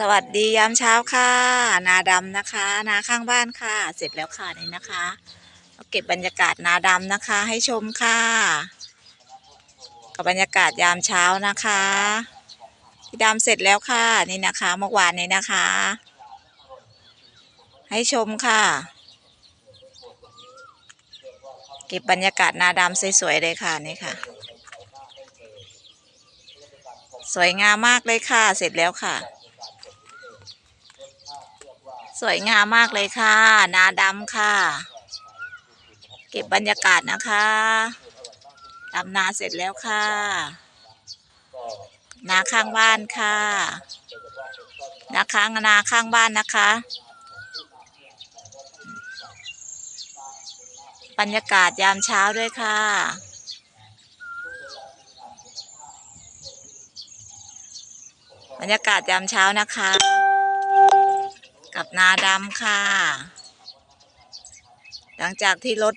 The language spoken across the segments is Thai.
สวัสดียามเช้าค่ะ นาดำนะคะ นาข้างบ้านค่ะ เสร็จแล้วค่ะนี่นะคะมาเก็บบรรยากาศนาดำนะคะ ให้ชมค่ะ กับบรรยากาศยามเช้านะคะพี่ดำเสร็จแล้วค่ะนี่นะคะเมื่อวานนี้นะคะ ให้ชมค่ะ เก็บบรรยากาศนาดำสวยๆเลยค่ะนี่ค่ะ สวยงามมากเลยค่ะ เสร็จแล้วค่ะ สวยงามมากเลยค่ะ นาดำค่ะ เก็บบรรยากาศนะคะดำนาเสร็จแล้วค่ะ นาข้างบ้านค่ะนาข้างนาข้างบ้านนะคะ บรรยากาศยามเช้าด้วยค่ะ บรรยากาศยามเช้านะคะ กับนาดำค่ะ หลังจากที่รถ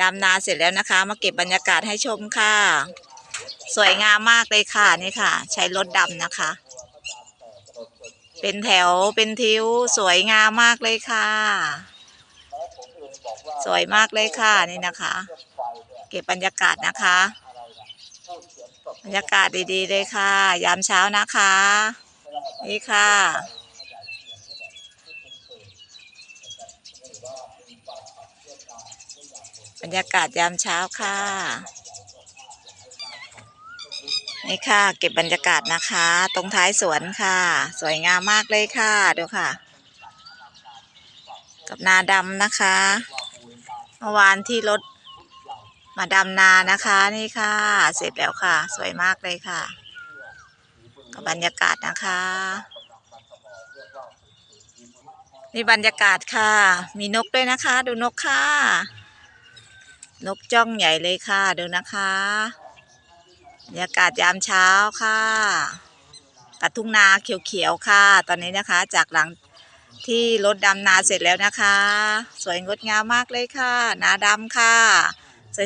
ดำนาเสร็จแล้วนะคะ มาเก็บบรรยากาศให้ชมค่ะ สวยงามมากเลยค่ะนี่ค่ะ ใช้รถดำนะคะ เป็นแถวเป็นทิวสวยงามมากเลยค่ะ สวยมากเลยค่ะนี่นะคะ เก็บบรรยากาศนะคะ บรรยากาศดีๆเลยค่ะ ยามเช้านะคะ นี่ค่ะ บรรยากาศยามเช้าค่ะ นี่ค่ะเก็บบรรยากาศนะคะ ตรงท้ายสวนค่ะ สวยงามมากเลยค่ะดูค่ะ กับนาดำนะคะเมื่อวานที่รถมาดำนานะคะนี่ค่ะ เสร็จแล้วค่ะ สวยมากเลยค่ะกับบรรยากาศนะคะนี่บรรยากาศค่ะ มีนกด้วยนะคะ ดูนกค่ะ นกจ้องใหญ่เลยค่ะดูนะคะบรรยากาศยามเช้าค่ะกับทุ่งนาเขียวๆค่ะ ตอนนี้นะคะ จากหลังที่รถดำนาเสร็จแล้วนะคะ สวยงดงามมากเลยค่ะ นาดำค่ะ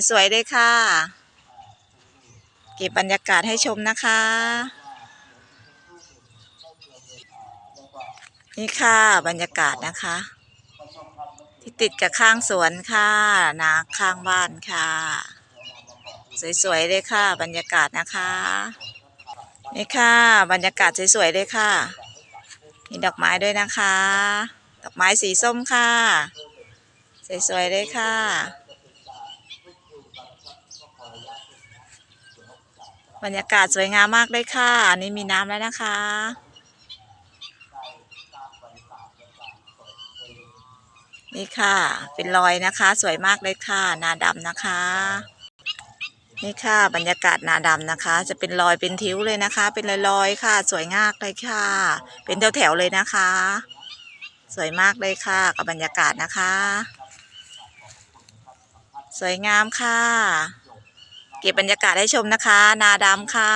สวยๆเลยค่ะ เก็บบรรยากาศให้ชมนะคะ นี่ค่ะบรรยากาศนะคะ ติดกับข้างสวนค่ะนาข้างบ้านค่ะ สวยๆเลยค่ะ บรรยากาศนะคะนี่ค่ะ บรรยากาศสวยๆเลยค่ะ มีดอกไม้ด้วยนะคะ ดอกไม้สีส้มค่ะ สวยๆเลยค่ะ บรรยากาศสวยงามมากเลยค่ะอันนี้มีน้ำแล้วนะคะ นี่ค่ะ เป็นรอยนะคะ สวยมากเลยค่ะ นาดำนะคะ นี่ค่ะ บรรยากาศนาดำนะคะ จะเป็นรอยเป็นทิ้วเลยนะคะ เป็นรอยๆค่ะ สวยงามเลยค่ะ เป็นแถวๆเลยนะคะ สวยมากเลยค่ะ กับบรรยากาศนะคะ สวยงามค่ะ เก็บบรรยากาศให้ชมนะคะ นาดำค่ะ